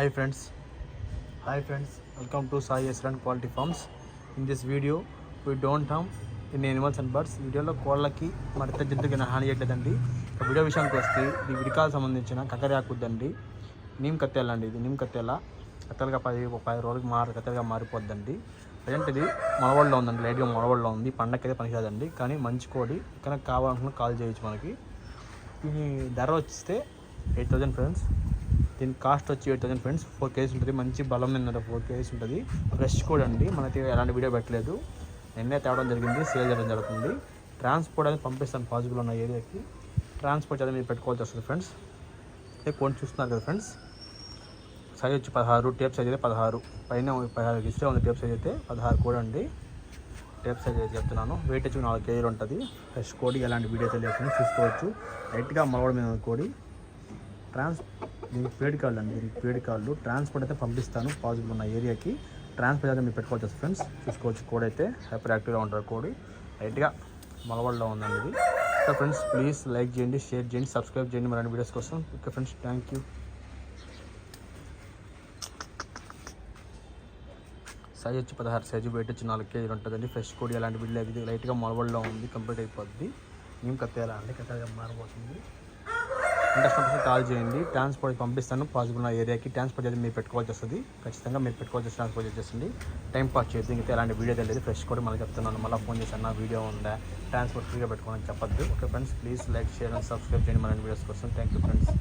Hi friends hi friends welcome to Sai ఎస్రాన్ quality farms in this video we don't hum in animals and birds వీడియోలో కోళ్ళకి మరింత ఇతర జంతువుకి హాని చేయట్లేదండి. Video విషయానికి వస్తే ఇది విడికాలకు సంబంధించిన కక్కరాకుద్దండి నీమ్ కత్తెల అండి ఇది నీమ్ కత్తెల కత్తెలుగా పది ఒక పది రోజులకి మారి కత్తెలుగా మారిపోద్దండి. ప్రజెంట్ ఇది మొలవడిలో ఉందండి లైట్గా మొలవడిలో ఉంది. పండగకి అయితే పనికిరాదండి. కానీ మంచి కోడి కనుక కావాలనుకున్న కాల్ చేయొచ్చు మనకి. దీని ధర వస్తే ఎయిట్ థౌజండ్ ఫ్రెండ్స్ దీని కాస్ట్ వచ్చి eight thousand friends. Four kgs ఉంటుంది. మంచి బలం మీద ఫోర్ కేజీస్ ఉంటుంది. ఫ్రెష్ కూడా అండి. మనకి ఎలాంటి వీడియో పెట్టలేదు. నిన్నే తేవడం జరిగింది. సేల్ చేయడం జరుగుతుంది. ట్రాన్స్పోర్ట్ అనేది పంపిస్తాను. పాసిబుల్ ఉన్న ఏరియాకి. ట్రాన్స్పోర్ట్ అనేది మీరు పెట్టుకోవాల్సి వస్తుంది ఫ్రెండ్స్. అయితే కొన్ని చూస్తున్నారు కదా ఫ్రెండ్స్. సైజ్ వచ్చి పదహారు. టేప్ సైజ్ అయితే పదహారు. పైన పదహారు ఇస్తే ఉంది. టేప్ సైజ్ అయితే పదహారు కూడా అండి. టేప్ సైజ్ అయితే చెప్తున్నాను. వెయిట్ వచ్చి నాలుగు కేజీలు ఉంటుంది. ఫ్రెష్ కోడి ఎలాంటి వీడియో అయితే లేకుండా చూసుకోవచ్చు. లైట్గా మలవడం కోడి. ట్రాన్స్ దీనికి పేడ్ కార్డు అండి దీనికి పేడ్ కార్డు. ట్రాన్స్పోర్ట్ అయితే పంపిస్తాను పాజిబుల్ ఉన్న ఏరియాకి. ట్రాన్స్పోర్ట్ అయితే మీరు పెట్టుకోవచ్చు ఫ్రెండ్స్ చూసుకోవచ్చు కోడ్ అయితే. హైపర్ యాక్టివ్గా ఉంటారు కోడి. లైట్గా మలవాడలో ఉందండి ఇది. సో ఫ్రెండ్స్ ప్లీజ్ లైక్ చేయండి షేర్ చేయండి సబ్స్క్రైబ్ చేయండి మరిన్ని వీడియోస్ కోసం. Okay friends thank you size వచ్చి పదహారు సైజు వెయిట్ వచ్చి నాలుగు కేజీలు ఉంటుందండి. ఫ్రెష్ కోడి అలాంటి బిల్లు లైట్గా మొలబడిలో ఉంది కంప్లీట్ అయిపోద్ది. మేము కత్తేలా అండి? కత్తగా మారిపోతుంది. ఇంట్రెస్ట్ ఉంటే కాల్ చేయండి. ట్రాన్స్పోర్ట్ పంపిస్తాను. పాసిబుల్ ఉన్న ఏరియాకి ట్రాన్స్పోర్ట్ చేసి మీరు పెట్టుకోవాల్సి వస్తుంది. ఖచ్చితంగా మీరు పెట్టుకోవాల్సి ట్రాన్స్పోర్ట్ చేసేస్తుంది టైం పాస్ చేసి ఇంకా ఎలాంటి వీడియో తెలియదు. ఫ్రెష్ కూడా మళ్ళీ చెప్తున్నాను. మళ్ళీ ఫోన్ చేసి అన్న వీడియో ఉందా? ట్రాన్స్పోర్ట్ ఫ్రీగా పెట్టుకోవాలని చెప్పొద్దు. Okay friends please like share and subscribe చేయండి. మన వీడియోస్ కోసం. Thank you friends.